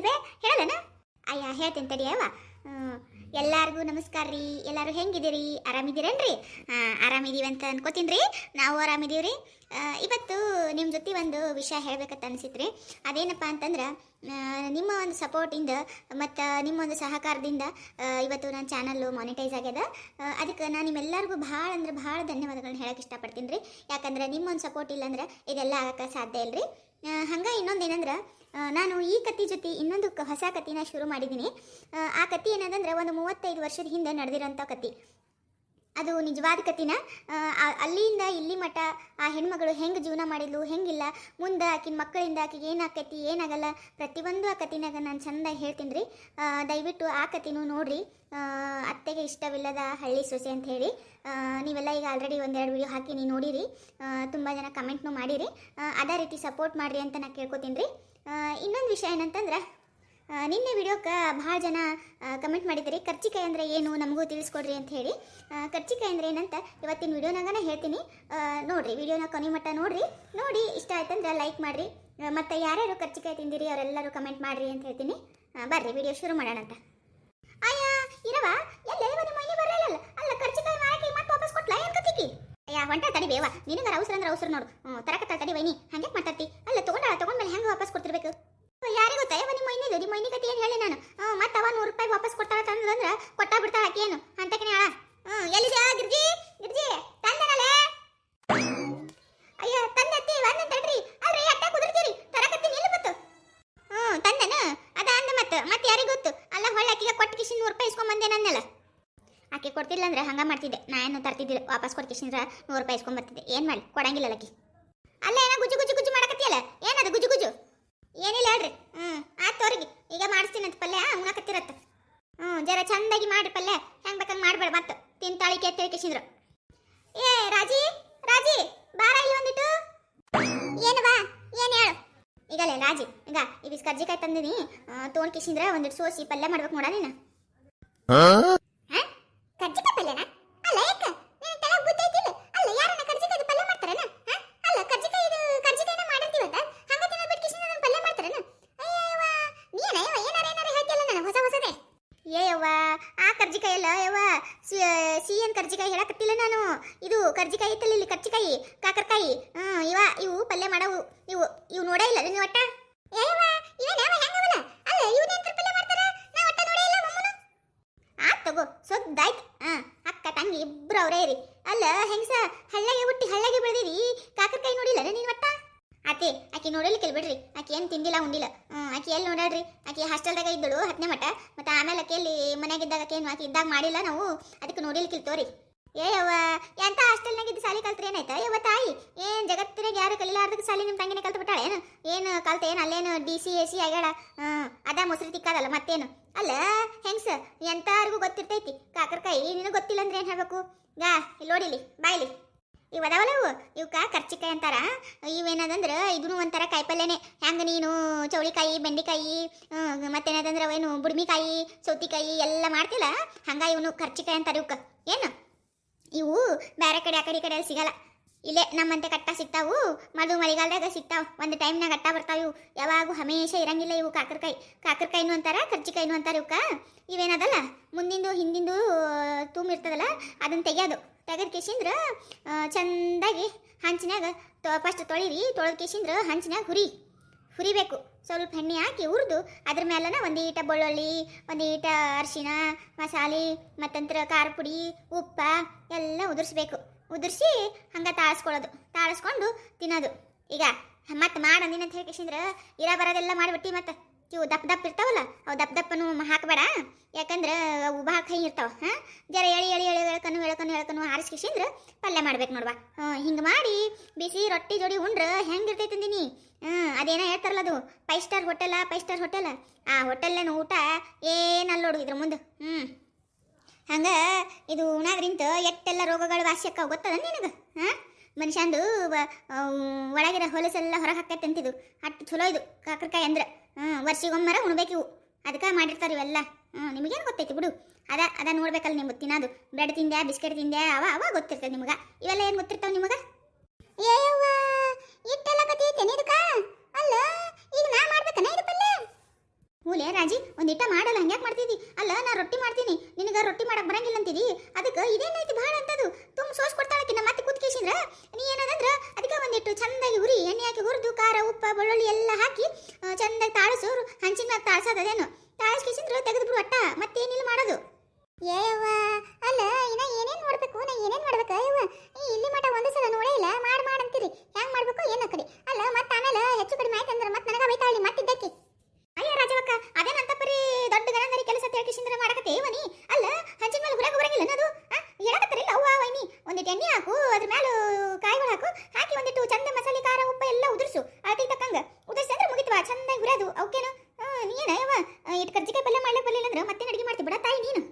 ಬೇ ಹೇಳಲ್ಲನ ಅಯ್ಯ ಹೇಳ್ತೇನೆ ತಡಿ ಅವ ಎಲ್ಲಾರ್ಗೂ ನಮಸ್ಕಾರ ರೀ. ಎಲ್ಲರೂ ಹೆಂಗಿದ್ದೀರಿ? ಆರಾಮಿದ್ದೀರೇನ್ರಿ? ಹಾಂ ಆರಾಮಿದೀವಿ ಅಂತ ಅನ್ಕೋತೀನಿ ರೀ ನಾವು ಆರಾಮಿದೀವಿ ರೀ ಇವತ್ತು ನಿಮ್ಮ ಜೊತೆ ಒಂದು ವಿಷಯ ಹೇಳ್ಬೇಕಂತ ರೀ ಅದೇನಪ್ಪ ಅಂತಂದ್ರೆ ನಿಮ್ಮ ಒಂದು ಸಪೋರ್ಟಿಂದ ಮತ್ತು ನಿಮ್ಮ ಒಂದು ಸಹಕಾರದಿಂದ ಇವತ್ತು ನನ್ನ ಚಾನಲ್ಲು ಮಾನಿಟೈಸ್ ಆಗ್ಯದ. ಅದಕ್ಕೆ ನಾನು ನಿಮ್ಮೆಲ್ಲರಿಗೂ ಭಾಳ ಅಂದ್ರೆ ಭಾಳ ಧನ್ಯವಾದಗಳನ್ನ ಹೇಳಕ್ಕೆ ಇಷ್ಟಪಡ್ತೀನಿ ರೀ ಯಾಕಂದ್ರೆ ನಿಮ್ಮ ಒಂದು ಸಪೋರ್ಟ್ ಇಲ್ಲಾಂದ್ರೆ ಇದೆಲ್ಲ ಆಗೋಕ್ಕೆ ಸಾಧ್ಯ ಇಲ್ರಿ. ಆ, ಹಂಗೆ ಇನ್ನೊಂದು ಏನಂದ್ರೆ ನಾನು ಈ ಕತ್ತಿ ಜೊತೆ ಇನ್ನೊಂದು ಹೊಸ ಕತ್ತಿನ ಶುರು ಮಾಡಿದ್ದೀನಿ ಆ, ಕಥೆ ಕತ್ತಿ ಏನದಂದ್ರೆ ಒಂದು ಮೂವತ್ತೈದು ವರ್ಷದ ಹಿಂದೆ ನಡೆದಿರೋಂಥ ಕತ್ತಿ. ಅದು ನಿಜವಾದ ಕತಿನ ಅಲ್ಲಿಂದ ಇಲ್ಲಿ ಮಠ, ಆ ಹೆಣ್ಮಗಳು ಹೆಂಗೆ ಜೀವನ ಮಾಡಿದ್ಲು, ಹೆಂಗಿಲ್ಲ? ಮುಂದೆ ಆಕಿನ ಮಕ್ಕಳಿಂದ ಆಕಿಗೆ ಏನಾಕೈತಿ, ಏನಾಗಲ್ಲ? ಪ್ರತಿಯೊಂದು ಆ ಕತಿನಾಗ ನಾನು ಚಂದ ಹೇಳ್ತೀನಿ ರೀ ದಯವಿಟ್ಟು ಆ ಕಥೆನೂ ನೋಡಿರಿ. ಅತ್ತೆಗೆ ಇಷ್ಟವಿಲ್ಲದ ಹಳ್ಳಿ ಸೊಸೆ ಅಂತ ಹೇಳಿ. ನೀವೆಲ್ಲ ಈಗ ಆಲ್ರೆಡಿ ಒಂದೆರಡು ವಿಡಿಯೋ ಹಾಕಿ ನೀವು ನೋಡಿರಿ. ತುಂಬ ಜನ ಕಮೆಂಟ್ನು ಮಾಡಿರಿ. ಅದೇ ರೀತಿ ಸಪೋರ್ಟ್ ಮಾಡಿರಿ ಅಂತ ನಾನು ಕೇಳ್ಕೊತೀನಿ ರೀ ಇನ್ನೊಂದು ವಿಷಯ ಏನಂತಂದ್ರೆ ನಿನ್ನೆ ವಿಡಿಯೋಕ್ಕೆ ಭಾಳ ಜನ ಕಮೆಂಟ್ ಮಾಡಿದ್ದಾರೆ. ಕರ್ಚಿಕಾಯಿ ಅಂದರೆ ಏನು ನಮಗೂ ತಿಳಿಸ್ಕೊಡ್ರಿ ಅಂತ ಹೇಳಿ. ಕರ್ಚಿಕಾಯಿ ಅಂದರೆ ಏನಂತ ಇವತ್ತಿನ ವಿಡಿಯೋನಾಗನ ಹೇಳ್ತೀನಿ. ನೋಡಿರಿ, ವಿಡಿಯೋನ ಕೊನೆ ಮಟ್ಟ ನೋಡಿರಿ. ನೋಡಿ, ಇಷ್ಟ ಆಯ್ತಂದ್ರೆ ಲೈಕ್ ಮಾಡಿರಿ. ಮತ್ತು ಯಾರ್ಯಾರು ಕರ್ಚಿಕಾಯಿ ತಿಂದಿರಿ, ಅವರೆಲ್ಲರೂ ಕಮೆಂಟ್ ಮಾಡಿರಿ ಅಂತ ಹೇಳ್ತೀನಿ. ಬರ್ರಿ, ವಿಡಿಯೋ ಶುರು ಮಾಡೋಣ ಅಂತ. ಅಯ್ಯ, ಇರವ? ಎಲ್ಲ ನಿಮ್ಮ ಮನೆ ಬರಲ್ಲ ಅಲ್ಲ, ಕರ್ಚಿಕಾಯಿ ಮಾರಕ್ಕೆ ಮತ್ತೆ ವಾಪಸ್ ಕೊಟ್ಲ? ಏನು ಕತ್ತಿಕಿ ಅಯ್ಯ ಹೊಂಟ ತಡಿ ಬೇವ ಅವಸರ ಅಂದ್ರೆ ಅವಸರ ನೋಡು. ತರಕತ್ತ ತಡಿ ವೈನಿ. ಹಂಗೆ ಮಾತಾಡ್ತಿ? ಅಲ್ಲ ತಗೊಂಡ ತಗೊಂಡ್ಮೇಲೆ ಹೆಂಗೆ ವಾಪಸ್ ಕೊಡ್ತಿರ್ಬೇಕು? ಯಾರಿಗೆ ಗೊತ್ತಾ? ಯಾವ ನಿಮ್ಮ ಮೈನಿದು ನಿಮ್ಮ ಮೈನಿ ಕತೆ ಏನು ಹೇಳಿ ನಾನು? ಮತ್ತೆ ಅವ ನೂರು ರೂಪಾಯಿ ವಾಪಸ್ ಕೊಡ್ತಾಳ ತಂದ್ರೆ ಕೊಟ್ಟ ಬಿಡ್ತಾಳ ಆಕೇನು ಅಂತಕಿನ ಹೇಳ ಹ್ಞೂ ಎಲ್ಲಿದ್ಯಾ ಗಿರ್ಜಿ? ಗಿರ್ಜಿ, ತಂದನಲ್ಲೇ? ಅಯ್ಯ, ತಂದತ್ತಿ ಒಂದ್ ತಡ್ರಿ. ಅಲ್ರಿ ಅಟ್ಟ ಕುದುರ್ತೀರಿ. ತರಕತ್ತೀನಿ, ಎಲ್ಲಿ ಬತ್ತು ಹ್ಞೂ ತಂದನ? ಅದ ಅಂದ ಮತ್ತೆ. ಮತ್ತೆ ಯಾರಿಗೆ ಗೊತ್ತು? ಅಲ್ಲ, ಹೊಳ್ಳೆ ಆಕಿಗೆ ಕೊಟ್ಟು ಕಿಶಿನ್ ನೂರು ರೂಪಾಯಿ ಇಸ್ಕೊಂಬಂದೆ ನನ್ನಲ್ಲ. ಆಕೆ ಕೊಡ್ತಿಲ್ಲ ಅಂದ್ರೆ ಹಂಗ ಮಾಡ್ತಿದ್ದೆ. ನಾ ಏನು ತರ್ತಿದ್ದಿಲ್ಲ. ವಾಪಸ್ ಕೊಟ್ಟು ಕಿಶಿನ್ರ ನೂರು ರೂಪಾಯಿ ಇಸ್ಕೊಂಬರ್ತಿದ್ದೆ. ಏನು ಮಾಡಿ? ಕೊಡಂಗಿಲ್ಲ ಆಕಿ ಅಲ್ಲ ಏನೋ ಗುಜು ಗುಜು ಗುಜು ಮಾಡಕತ್ತಿಯಲ್ಲ ಏನದು ಗುಜು ಗುಜು ಏನಿಲ್ಲ ಹೇಳ್ರಿ ಹ್ಞೂ ಆಯ್ತು ತೋರಿಗೆ ಈಗ ಮಾಡಿಸ್ತೀನಿ ಅಂತ ಪಲ್ಯ ಉಣಕತ್ತಿರತ್ತ ಹ್ಞೂ ಜರ ಚಂದಾಗಿ ಮಾಡ್ರಿ ಪಲ್ಯ ಹೆಂಗ್ ಬೇಕಂಗ್ ಮಾಡ್ಬೇಡ ಮತ್ತೆ. ತಿಂತಾಳಿ ಕೆತ್ತಳಿ ಕಿಶಿದ್ರು. ಏ, ರಾಜಿ ರಾಜಿ, ಬಾರ ಇಲ್ಲಿ ಬಂದಿಟ್ಟು ಏನು ಬಾ, ಏನು ಹೇಳು. ಈಗಲೇ ರಾಜಿ, ಈಗ ಈ ಬಿಸ್ ಕರ್ಜಿಕಾಯಿ ತಂದಿನಿ. ತೊಗೊಂಡ್ ಕಿಶಿಂದ್ರ ಒಂದಿಟ್ಟು ಸೋಸಿ ಪಲ್ಯ ಮಾಡ್ಬೇಕು ನೋಡ ನೀನು ಹಾ? ಕರ್ಜಿಕಾಯಿ ಪಲ್ಯನಾ ಅಲ್ಲ ಯಾಕ ನಿನ್ನ ತಲೆಗೆ ಬುದ್ಧಿ ಐತಿಲ್ಲ ಅಲ್ಲ ಯಾರನ್ನ ಕರ್ಜಿಕಾಯಿ ಪಲ್ಯ ಮಾಡ್ತಾರನ ಹಾ? ಅಲ್ಲ ಕರ್ಜಿಕಾಯಿ ಇದು ಕರ್ಜಿಕಾಯಿನ ಮಾಡಿರ್ತೀವತ್ತ ಹಂಗ ತಿನ್ನ ಬಿಟ್ಟು ಕಿಶಿಂದ್ರ ಅದನ್ನ ಪಲ್ಯ ಮಾಡ್ತಾರನ ಅಯ್ಯವ್ವ ನೀನ ಯವ್ವ ಏನಾರ ಏನಾರ ಹೇಳ್ತಿಯಲ್ಲ ನನಗೆ ಹೊಸ ಹೊಸದೇ ಏ ಆ ಕರ್ಜಿಕಾಯಿ ಅಲ್ಲ ಯವ್ವ ಸಿ ಎನ್ ಕರ್ಜಿಕಾಯಿ ಹೇಳಕತ್ತಿಲ್ಲ ನಾನು. ಇದು ಕರ್ಜಿಕಾಯಿ ಐತಲ್ಲ ಇಲ್ಲಿ ಕರ್ಜಿಕಾಯಿ, ಕಾಕರಕಾಯಿ. ಹ್ಮ್, ಇವ, ಇವು ಪಲ್ಯ ಮಾಡವು. ಇವು ಇವು ನೋಡೇ ಇಲ್ಲ ನೀವು ಒಟ್ಟ? ಅಲ್ಲ ಆತ್ ತಗೋ ಹಾ ಅಕ್ಕ ತಂಗಿ ಇಬ್ರು ಅವರೇ ಇರಿ. ಅಲ್ಲ, ಹೆಂಗಸ? ಹಳ್ಳಗೆ ಹುಟ್ಟಿ ಹಳ್ಳಗೆ ಬೆಳೆದಿರಿ. ಕಾಕರಕಾಯಿ ನೋಡಿಲ್ಲ ನೀನು ಒಟ್ಟ? ಆತೆ ಆಕಿ ನೋಡಲಿಕ್ಕೆ ಬಿಡ್ರಿ. ಆಕಿ ಏನು ತಿಂದಿಲ್ಲ, ಉಂಡಿಲ್ಲ. ಆಕಿ ಎಲ್ಲಿ ನೋಡಾಡ್ರಿ ಆಕಿ ಹಾಸ್ಟೆಲ್ದಾಗ ಇದ್ದಳು ಹತ್ತನೇ ಮಠ. ಮತ್ತು ಆಮೇಲೆ ಆಕಿ ಎಲ್ಲಿ ಮನೆಯಾಗಿದ್ದಾಗ ಆಕೆ ಏನು ಆಕಿ ಇದ್ದಾಗ ಮಾಡಿಲ್ಲ ನಾವು. ಅದಕ್ಕೆ ನೋಡಲಿಕ್ಕೆ ತೋರಿ. ಏ ಯವ್ವ, ಎಂತ ಹಾಸ್ಟೆಲ್ನಾಗ ಇದ್ದು ಸಾಲಿ ಕಲ್ತ್ರಿ ಏನಾಯ್ತಾ? ಯವ್ವ ತಾಯಿ, ಏನು ಜಗತ್ತಿನಾಗ ಯಾರು ಕಲಿಲಾರ್ದಕ್ಕೆ ಸಾಲಿ ನಿಮ್ಮ ತಂಗಿನೇ ಕಲ್ತು ಬಿಟ್ಟಾಳೆ ಏನು? ಏನು ಕಲ್ತ, ಏನು ಅಲ್ಲೇನು ಡಿ ಸಿ ಎ ಸಿ ಆಗ್ಯಾಳ? ಅದ ಮೊಸರು ತಿಕ್ಕದಲ್ಲ ಮತ್ತೇನು? ಅಲ್ಲ, ಹೆಂಗ್ಸ? ಎಂತಾರಿಗೂ ಗೊತ್ತಿರ್ತೈತಿ. ಕಾಕರಕಾಯಿ ನಿನಗೆ ಗೊತ್ತಿಲ್ಲ ಅಂದ್ರೆ ಏನು ಹೇಳ್ಬೇಕು? ಗಾ ಇಲ್ಲಿ ನೋಡಿಲಿ ಬಾಯ್ಲಿ ಇವು ಅದಾವಲ್ಲ ಇವು ಇವಕ್ಕ ಕರ್ಚಿಕಾಯಿ ಅಂತಾರ. ಇವೇನದಂದ್ರೆ ಇದೂ ಒಂಥರ ಕಾಯಿಪಲ್ಯನೇ. ಹೆಂಗೆ ನೀನು ಚೌಳಿಕಾಯಿ, ಬೆಂಡಿಕಾಯಿ ಮತ್ತೇನದಂದ್ರೆ ಏನು ಬುಡ್ಮಿಕಾಯಿ, ಸೌತಿಕಾಯಿ ಎಲ್ಲ ಮಾಡ್ತಿಲ್ಲ? ಹಂಗ ಇವನು ಕರ್ಚಿಕಾಯಿ ಅಂತಾರೆ ಇವಕ್ಕ ಏನು? ಇವು ಬೇರೆ ಕಡೆ, ಆ ಕಡೆ ಈ ಕಡೆ ಸಿಗಲ್ಲ. ಇಲ್ಲೇ ನಮ್ಮಂತೆ ಕಟ್ಟ ಸಿಗ್ತಾವು. ಮದು ಮಳೆಗಾಲದಾಗ ಸಿಗ್ತಾವ. ಒಂದು ಟೈಮ್ನಾಗ ಅಟ್ಟ ಬರ್ತಾವ. ಇವು ಯಾವಾಗೂ ಹಮೇಶ ಇರಂಗಿಲ್ಲ ಇವು ಕಾಕರಕಾಯಿ. ಕಾಕರಕಾಯಿನೂ ಅಂತಾರ ಕರ್ಜಿಕಾಯಿನೂ ಅಂತಾರೆ ಇವಕ್ಕ ಇವೇನದಲ್ಲ? ಮುಂದಿಂದು ಹಿಂದಿಂದು ತುಂಬಿರ್ತದಲ್ಲ ಅದನ್ನ ತೆಗಿಯೋದು. ತೆಗೆದು ಕೇಸಿಂದ್ರ ಚಂದಾಗಿ ಹಂಚಿನಾಗ ಫಸ್ಟ್ ತೊಳಿರಿ, ತೊಳೆದು ಕೇಸಿಂದ್ರ ಹಂಚಿನಾಗ ಹುರಿ. ಹುರಿಬೇಕು. ಸ್ವಲ್ಪ ಎಣ್ಣೆ ಹಾಕಿ ಹುರಿದು ಅದ್ರ ಮೇಲನ ಒಂದು ಈಟ ಬೆಳ್ಳುಳ್ಳಿ, ಒಂದು ಈಟ ಅರಿಶಿಣ, ಮಸಾಲೆ, ಮತ್ತಂತ್ರ ಖಾರ ಪುಡಿ, ಉಪ್ಪ ಎಲ್ಲ ಉದುರಿಸ್ಬೇಕು. ಉದುರಿಸಿ ಹಂಗೆ ತಾಳಿಸ್ಕೊಳ್ಳೋದು. ತಾಳಿಸ್ಕೊಂಡು ತಿನ್ನೋದು. ಈಗ ಮತ್ತೆ ಮಾಡಂದಿನ ಅಂತ ಕೇಸಿಂದ್ರ ಇರ ಬರೋದೆಲ್ಲ ಮಾಡಿಬಿಟ್ಟು ಮತ್ತೆ. ಇವು ದಪ್ಪ ದಪ್ಪ ಇರ್ತಾವಲ್ಲ, ಅವು ದಪ್ಪ ದಪ್ಪನು ಹಾಕಬೇಡ. ಯಾಕಂದ್ರೆ ಅವು ಭಾಳ ಕೈ ಇರ್ತಾವ, ಹಾಂ? ಜರ ಎಳಿ ಎಳಿ ಎಳಿ ಹೇಳ್ಕನು ಹೇಳ್ಕನು ಹೇಳ್ಕನು ಹಾರಿಸ್ಕಿಸಿಂದ್ರ ಪಲ್ಯ ಮಾಡ್ಬೇಕು ನೋಡ್ವಾ. ಹಿಂಗೆ ಮಾಡಿ ಬಿಸಿ ರೊಟ್ಟಿ ಜೋಡಿ ಉಂಡ್ರೆ ಹೆಂಗೆ ಇರ್ತೈತೆ ಅಂದಿನಿ? ಹ್ಞೂ, ಅದೇನೋ ಹೇಳ್ತಾರಲ್ಲ ಅದು five star hotel five star hotel ಆ ಹೋಟೆಲ್ನ ಊಟ ಏನಲ್ಲ ನೋಡು ಇದ್ರ ಮುಂದೆ? ಹ್ಞೂ. ಹಂಗೆ ಇದು ಉಣಾಗ್ರಿಂತ ಎಟ್ಟೆಲ್ಲ ರೋಗಗಳು ವಾಸಿ ಗೊತ್ತದ ನಿನಗೆ, ಹಾಂ? ಮನುಷ್ಯಂದು ಒಳಗಿರೋ ಹೊಲಸೆಲ್ಲ ಹೊರಗೆ ಹಾಕೈತೆ ಅಂತಿದ್ದು ಅಷ್ಟು ಚಲೋ ಇದು ಕಾಕರಕಾಯಿ ಅಂದ್ರೆ. ಹ್ಞೂ ವರ್ಷಿಗೊಮ್ಮರ ಉಣ್ಬೇಕು ಇವು. ಅದಕ್ಕೆ ಮಾಡಿರ್ತಾರೆ ಇವೆಲ್ಲ. ಹ್ಞೂ ನಿಮಗೇನು ಗೊತ್ತೈತಿ ಬಿಡು. ಅದ ಅದ ನೋಡ್ಬೇಕಲ್ಲ ನಿಮ್ಗೆ ತಿನ್ನೋದು ಬ್ರೆಡ್ ತಿಂದ್ಯಾ ಬಿಸ್ಕೆಟ್ ತಿಂದ್ಯಾ ಅವ ಅವ ಗೊತ್ತಿರ್ತದೆ ನಿಮ್ಗೆ. ಇವೆಲ್ಲ ಏನು ಗೊತ್ತಿರ್ತಾವ ನಿಮಗೆ? ಏಯವ್ವ ಇಟ್ಟೆಲ್ಲ ಕತೆ ಅಲ್ಲ ಈಗ ನಾ ಮಾಡ್ಬೇಕನ ಇದು ಹ್ಞೂ ರಾಜಿ ಒಂದಿಟ್ಟ ಮಾಡಲ್ಲ ಹಂಗ್ಯಾಕ್ ಮಾಡ್ತಿದ್ದಿ ಅಲ್ಲ ನಾ ರೊಟ್ಟಿ ಮಾಡ್ತೀನಿ. ನಿನಗ ರೊಟ್ಟಿ ಮಾಡಕ್ಕೆ ಬರಂಗಿಲ್ಲ ಅಂತಿದಿ ಅದಕ್ಕೆ ಇದೇನೈತಿ ಭಾಳ ಅಂತದು. ತುಂಬ ಸೋಸ್ ಕೊಡ್ತಾಳಕಿ ನಮ್ಮ ಮತ್ತೆ ಕೂತ್ಕೇಸಿಂದ್ರ ನೀ ಏನದಂದ್ರೆ ಅದಕ್ಕೆ ಒಂದಿಟ್ಟು ಚಂದಾಗಿ ಹುರಿ ಎಣ್ಣೆ ಹಾಕಿ ಹುರಿದು, ಖಾರ, ಉಪ್ಪ, ಬೆಳ್ಳುಳ್ಳಿ ಎಲ್ಲ ಹಾಕಿ ಚಂದಾಗಿ ತಾಳಿಸು ಹಂಚಿನ ಮ್ಯಾಗ ತಾಳ್ಸೋದದೇನು ತೆಗೆದು ಬಿಡು ಅಟ್ಟ ಮತ್ತೇನಿಲ್ಲ ಮಾಡೋದು. ಏಯವ್ವ ಅಲ್ಲ, ಇನ್ನ ಏನೇನ್ ಮಾಡ್ಬೇಕು, ನಾ ಏನೇನು ಮಾಡ್ಬೇಕು, ಯವ್ವ? ಈ ಇಲ್ಲಿ ಮಟ ಒಂದು ಸಲ ನೋಡೇ ಇಲ್ಲ, ಮಾಡಿ ಮಾಡಂತೀರಿ ಹೆಂಗ್ ಮಾಡ್ಬೇಕು, ಏನ ಕಡೆ ಅಲ್ಲ, ಮತ್ತೆ ಆಮೇಲೆ ಹೆಚ್ಚು ಕಡಿಮೆ ಆಯ್ತು ಅಂದ್ರೆ ಮತ್ತೆ ನನಗೆ ಬೈತಾಳಿ ಮತ್ತಿದ್ದಕ್ಕೆ ಅಯ್ಯ ರಾಜವಕ್ಕ, ಅದೇನಂತ ಪರಿ ದೊಡ್ಡ ಗಣಂದರಿ ಕೆಲಸ ತಿಳ್ಕಿಸಿಂದ್ರೆ ಮಾಡಕತ್ತೆ ನೀ? ಅಲ್ಲ ಹಂಚಿನ ಮೇಲೆ ಹುಡಕ ಬರಂಗಿಲ್ಲ ಅನ್ನೋದು ಹೇಳಕತ್ತಾರಿಲ್ಲ, ಅವ್ವ ವೈನಿ ಒಂದಿಟ್ಟು ಎಣ್ಣೆ ಹಾಕು, ಅದ್ರ ಮೇಲೆ ಕಾಯಿಗಳು ಹಾಕು ಹಾಕಿ ಒಂದಿಟ್ಟು ಚಂದ ಮಸಾಲೆ ಖಾರ ಉಪ್ಪ ಎಲ್ಲ ಉದುರ್ಸು ಅಳತಿ ತಕ್ಕಂಗ ಉದುರ್ಸಿ ಅಂದ್ರೆ ಮುಗಿತ್ವಾ ಚಂದಾಗಿ ಹುರಿಯೋದು ಅವಕ್ಕೇನು ನೀನ ಯವ್ವ ಇಟ್ಟು ಕರ್ಜಿಕಾಯಿ ಪಲ್ಯ ಮಾಡ್ಲಿಕ್ಕೆ ಬರಲಿಲ್ಲ ಅಂದ್ರೆ ಮತ್ತೆ ಅಡಿಗೆ ಮಾಡ್ತಿ ಬಿಡ ತಾಯಿ ನೀನು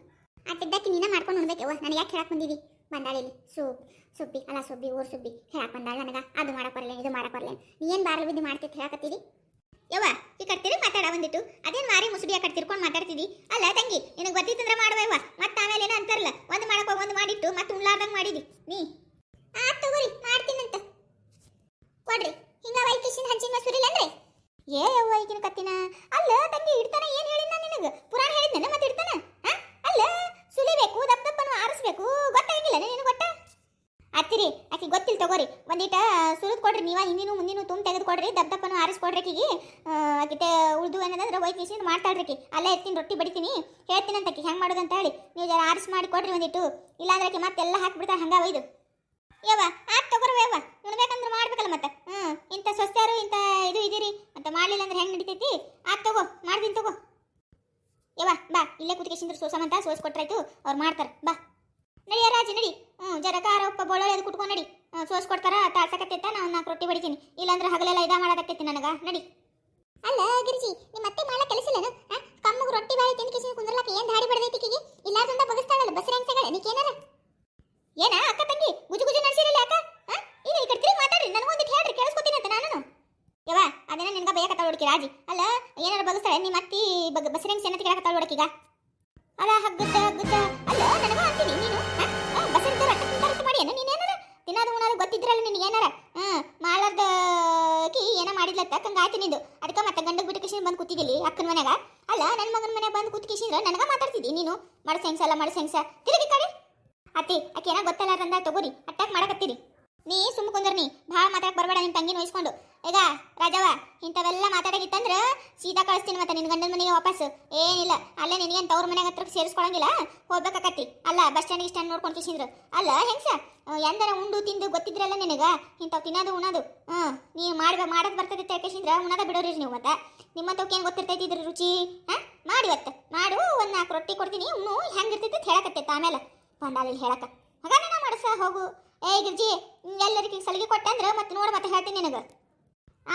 ಅಟ್ಟಿದ್ದಕ್ಕೆ ನೀನ ಮಾಡ್ಕೊಂಡು ಉಣ್ಬೇಕವ್ವ ನನಗೆ ಯಾಕೆ ಹೇಳಕ್ ಬಂದಿದಿ ಬಂದಾಳಿಲಿ ಸೂಪ್ ಸುಬ್ಬಿ ಸುದ್ದಿ, ಊರ್ ಸುಬ್ಬಿ ಹೇಳಕ್ ಬಂದಾಳ ನನಗ. ಅದು ಮಾಡಕ್ ಬರಲ್ಲ ಇದು ಮಾಡಕ್ ಬರಲ್ಲ ನೀ ಏನ್ ಬಾರ್ಲ ಬಿದ್ದು ಮಾಡ್ತಿತ್ತು ಹೇಳಕತ್ತೀರಿ ಯವ್ವ ಈ ಕಟ್ತಿರಿ? ಮಾತಾಡ ಬಂದಿತ್ತು ಅದೇನ್ ಮಾರಿ ಮುಸುಡಿಯ ಕಟ್ ತಿರ್ಕೊಂಡು ಮಾತಾಡ್ತಿದ್ದಿ? ಅಲ್ಲ ತಂಗಿ, ನಿನಗೆ ಗೊತ್ತಿತ್ತಂದ್ರೆ ಮಾಡುವ ಮತ್ತೆ ಆಮೇಲೆ ಏನೋ ಅಂತಾರಲ್ಲ, ಒಂದು ಮಾಡಕ್ ಹೋಗಿ, ಒಂದು ಮಾಡಿಟ್ಟು, ಮತ್ತೆ ಉಳ್ಳಾರ್ದಂಗೆ ಮಾಡಿದಿ ನೀ ಆ ತಗೋರಿ ಮಾಡ್ತೀನಂತ ಕೊಡ್ರಿ ಹಿಂಗ ವೈಕಿಶಿನ ಹಂಚಿನ ಮಸೂರಿಲ್ಲ ಅಂದ್ರೆ ಏ ಯವ್ವ ಈಗಿನ ಕತ್ತಿನ ಅಲ್ಲ ತಂಗಿ ಇಡ್ತಾನ ಏನ್ ಹೇಳಿನ ನಿನಗ ಪುರಾಣ ಹೇಳಿದ್ನ ಮತ್ತೆ ಇಡ್ತಾನ ಆ? ಅಲ್ಲ ಸುಲಿಬೇಕು ದಪ್ಪ ದಪ್ಪನು ಆರಿಸ್ಬೇಕು ಗೊತ್ತಾಗಿಲ್ಲ ನಿನಗೆ ಗೊತ್ತ ಅತ್ತಿರಿ ಆಕಿ ಗೊತ್ತಿಲ್ಲ ತಗೋರಿ ಒಂದೀಟ ಸುಲಿದ್ ಕೊಡ್ರಿ ನೀವ ಹಿಂದಿನೂ ಮುಂದಿನೂ ತುಂಬ ತೆಗೆದು ಕೊಡ್ರಿ ದಪ್ಪ ದಪ್ಪನು ಆರಿಸ್ಕೊಡ್ರಿ ಆಕಿಗೆ ಆಕಿತೆ ಉಳ್ದು ಏನದಂದ್ರೆ ಒಯ್ದು ಮಿಷಿನ್ ಮಾಡ್ತಾಳ್ರಿ ಆಕಿ. ಅಲ್ಲೇ ಎತ್ತಿನ ರೊಟ್ಟಿ ಬಡಿತೀನಿ ಹೇಳ್ತೀನಂತ ಆಕಿ ಹೆಂಗೆ ಅಂತ ಹೇಳಿ ನೀವು ಜರ ಆರಿಸ್ ಮಾಡಿ ಕೊಡ್ರಿ ಒಂದಿಟ್ಟು. ಇಲ್ಲಾಂದ್ರೆ ಆಕಿ ಮತ್ತೆಲ್ಲ ಹಾಕ್ಬಿಡ್ತಾಳೆ, ಹಂಗ ಒಯ್ದು ಯವ್ವ, ಆತ್ ತಗೋರಿ ಯವ್ವ. ಉಣ್ಬೇಕಂದ್ರೆ ಮಾಡ್ಬೇಕಲ್ಲ ಮತ್ತೆ. ಹ್ಞೂ ಇಂಥ ಸ್ವಸ್ಥರು ಇಂಥ ಇದು ಇದೀರಿ. ಮತ್ತೆ ಮಾಡಲಿಲ್ಲ ಅಂದ್ರೆ ಹೆಂಗೆ ನಡಿತೈತಿ? ಆತ್ ತಗೋ, ಮಾಡ್ತೀನಿ ತಗೋ. ಯವ್ವ, ಬಾ, ಇಲ್ಲೇ ಕುತ್ಕೇಶಿಂದ್ರ ಸೋಸಮಂತ, ಸೋಸ್ ಕೊಟ್ರಾಯ್ತು. ಅವ್ರು ಮಾಡ್ತಾರೆ. ಬಾ. ನಡಿಯ ರಾಜಿ ನಡಿ. ಹ್ಞೂ ಜರ ಖಾರ ಉಪ್ಪ ಬೊಳೊಳ್ಳಿ ಅದು ಕುಟ್ಕೊಂಡು ನಡಿ. ಸೋಸ್ ಕೊಡ್ತಾರ ತಾಳ್ಸಕತ್ತೈತ ನಾನು ನಾಲ್ಕು ರೊಟ್ಟಿ ಬಡಿತೀನಿ. ಇಲ್ಲಾಂದ್ರೆ ಹಗಲೆಲ್ಲ ಇದ ಮಾಡೋದಕ್ಕೈತಿ ನನಗ. ನಡಿ. ಅಲ್ಲ ಗಿರಿಜಿ ನಿಮ್ಮ ಮತ್ತೆ ಮಾಡ ಕೆಲಸ ಇಲ್ಲನು? ಕಮ್ಮಗ್ ರೊಟ್ಟಿ ಬಾಯಿ ತಿಂದು ಕಿಸಿ ಕುಂದ್ರಲಕ್ಕ ಏನ್ ದಾಡಿ ಬಡದೈತಿ ಕಿಗೆ ಇಲ್ಲಾರ್ದಂದ ಬಗಸ್ತಾಳಲ್ಲ ಬಸ್ರ ಹೆಂಗ್ಸಗಳ ನೀಕೇನಾರ? ಏನ ಅಕ್ಕ ತಂಗಿ ಗುಜು ಗುಜು ನಡ್ಸಿರಲ್ಲ ಅಕ್ಕ? ಇಲ್ಲ ಈ ಕಡೆ ತಿರುಗಿ ಮಾತಾಡ್ರಿ ನನಗೊಂದಿಟ್ಟು ಹೇಳ್ರಿ ಕೇಳಿಸ್ಕೊತೀನಿ ಅಂತ ನಾನು ಯವ್ವ ಅದನ್ನ ನಿನ್ಗ ಬೇಕತ್ತಾಳ ಹುಡುಕಿ ರಾಜಿ. ಅಲ್ಲ ಏನಾರ ಬಗಸ್ತಾಳೆ ನಿಮ್ಮ ಅತ್ತಿ ಬಗ ಬಸರಂಗ್ ಸೆನ್ನತಿ ಕೇಳಕತ್ತಾಳ ಹುಡುಕಿಗ? ಅಲ್ಲ ಹಗ್ಗುತ್ತ ಹಗ್ಗುತ್ತ. ಅಲ್ಲ ನನಗೂ ಅಂತೀನಿ ನೀನು ತಿನ್ನೋದು ಉಣೋದು ಗೊತ್ತಿದ್ರಲ್ಲ ನಿನಗೆ ಏನಾರ? ಹ್ಮ್ ಮಾಲಾರ್ದಕಿ ಏನ ಮಾಡಿದ್ಲತ್ತ? ಹಂಗ ನಿಂದು. ಅದಕ್ಕೆ ಮತ್ತೆ ಗಂಡಗ್ ಬಿಟ್ಟು ಬಂದು ಕೂತಿದ್ದಿಲ್ಲಿ ಅಕ್ಕನ ಮನ್ಯಾಗ? ಅಲ್ಲ ನನ್ನ ಮಗನ ಮನೆ ಬಂದು ಕೂತ್ ಕಿಶಿಂದ್ರ ನನಗ ಮಾತಾಡ್ತಿದ್ದಿ ನೀನು? ಮಾಡಸ್ ಹೆಂಗ್ಸ ಅಲ್ಲ ಹೆಂಗ್ಸ ತಿರುಗಿ ಕಡೆ. ಅತ್ತಿ, ಆಕೆ ಏನೋ ಗೊತ್ತಲ್ಲ ತಗೋರಿ. ಅಟ್ಯಾಕ್ ಮಾಡಕತ್ತೀರಿ. ನೀ ಸುಮ್ಮ ಕುಂದರ್ನಿ ಭಾಳ ಮಾತಾಡಕ್ ಬರಬೇಡ ನಿನ್ ತಂಗಿನ ವಹಿಸ್ಕೊಂಡು ಈಗ ರಾಜವ ಇಂಥವೆಲ್ಲ ಮಾತಾಡಕಿತ್ತಂದ್ರ ಸೀದಾ ಕಳಿಸ್ತೀನಿ ಮತ್ತೆ ನಿನ್ ಗಂಡನ ಮನೆಗೆ ವಾಪಸ್ ಏನಿಲ್ಲ, ಅಲ್ಲೇ ನಿನಗೇನು ತವ್ರ ಮನೆಗೆ ಹತ್ರ ಸೇರಿಸ್ಕೊಳಂಗಿಲ್ಲ? ಹೋಗ್ಬೇಕಾಕತ್ತಿ ಅಲ್ಲ ಬಸ್ ಸ್ಟ್ಯಾಂಡ್ ಸ್ಟ್ಯಾಂಡ್ ನೋಡ್ಕೊಂಡು ಕಿಸಿಂದ್ರು ಅಲ್ಲ, ಹೆಂಗ್ಸ? ಎಂದರ ಉಂಡು ತಿಂದು ಗೊತ್ತಿದ್ರಲ್ಲ ನಿನಗ? ಇಂಥವು ತಿನ್ನೋದು ಉಣೋದು. ಹ್ಞೂ ನೀವು ಮಾಡಿ ಮಾಡೋದು ಬರ್ತದೆ ತಿಳ್ಕೇಸಿಂದ್ರ ಉಣದ ಬಿಡೋರಿ ನೀವು ಮತ್ತೆ. ನಿಮ್ಮಂತವ್ಕೆ ಏನು ಗೊತ್ತಿರ್ತೈತಿ ಇದ್ರ ರುಚಿ? ಹಾ? ಮಾಡಿ ಇವತ್ತು. ಮಾಡು, ಒಂದು ನಾಲ್ಕು ರೊಟ್ಟಿ ಕೊಡ್ತೀನಿ. ಉಣ್ಣು ಹೆಂಗಿರ್ತೈತಿ ಹೇಳಕತ್ತೈತೆ ಆಮೇಲೆ. ಬಂದಾಲಲ್ಲಿ ಹೇಳಕ ಹಾಗಾನ ಮಾಡಸ, ಹೋಗು. ಏ ಗಿರ್ಜಿ ಎಲ್ಲರಿಗೆ ಸಲಿಗೆ ಕೊಟ್ಟೆ ಅಂದ್ರೆ ಮತ್ತೆ ನೋಡಿ ಮತ್ತೆ ಹೇಳ್ತೀನಿ ನಿನಗೆ.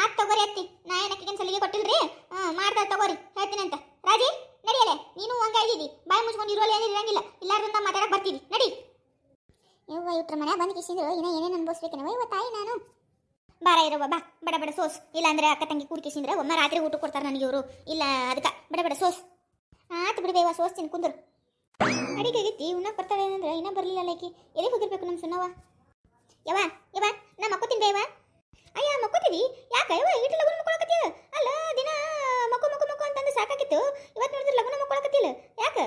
ಆತ್ ತಗೋರಿ ಅತ್ತಿ, ನಾ ಏನಕ್ಕೆ ಸಲಿಗೆ ಕೊಟ್ಟಿಲ್ರಿ? ಹಾಂ ಮಾಡ್ತಾ ತಗೋರಿ, ಹೇಳ್ತೀನಿ ಅಂತ. ರಾಜಿ, ನಡಿಯಲೆ? ನೀನು ಹಂಗೆ ಇದ್ದೀವಿ ಬಾಯಿ ಮುಚ್ಕೊಂಡು ಇರೋಲ್ಲ ಏನು ಇರಂಗಿಲ್ಲ. ಇಲ್ಲಾರ್ದಿಂದ ಮಾತಾಡಕ್ಕೆ ಬರ್ತೀನಿ ನಡಿ. ಯವ್ವ, ಇವ್ರ ಮನೆ ಬಂದು ಕಿಸಿದ್ರು. ಇನ್ನ ಏನೇನು ಅನ್ಭವಿಸ್ಬೇಕೇನವ ಇವ ತಾಯಿ ನಾನು? ಬಾರ ಇರೋ ಬಾ ಬಡ ಬಡ ಸೋಸ್. ಇಲ್ಲ ಅಂದ್ರೆ ಅಕ್ಕ ತಂಗಿ ಕೂಡಿ ಕಿಸಿಂದ್ರೆ, ಒಮ್ಮೆ ರಾತ್ರಿ ಊಟ ಕೊಡ್ತಾರೆ ನನಗೆ ಇವರು. ಇಲ್ಲ ಅದಕ್ಕೆ ಬಡ ಬಡ ಸೋಸ್. ಆತು ಬಿಡ್ಬೇವ ಸೋಸ್ ತಿನ್ ಕುಂದ್ರು. ಅಡಿಗೆ ಆಗೈತಿ ಉಣ್ಣಕ್ಕೆ ಬರ್ತಾಳೆ ಅಂದ್ರೆ ಇನ್ನೂ ಬರಲಿಲ್ಲ ಲೈಕಿ ಎಲ್ಲಿಗೆ ಹೋಗಿರ್ಬೇಕು ನಮ್ಮ ಸುನ್ನವ ಯವ ಯವ ನಾ ಮಕ್ಕೋತೀನಿ ಯವ ಅಯ್ಯ ಮಕ್ಕೋತೀವಿ ಯಾಕ ಯವ ಇಟ್ಟು ಲಗುನ ಮಕ್ಕೊಳಕತ್ತೀಯ ಅಲ್ಲ, ದಿನ ಮಕ್ಕೋ ಮಕ್ಕೋ ಮಕ್ಕೋ ಅಂತಂದು ಸಾಕಾಗಿತ್ತು ಇವತ್ತು ನೋಡಿದ್ರೆ ಲಗುನ ಮಕ್ಕೊಳಕತ್ತಿಲ್ಲ ಯಾಕ?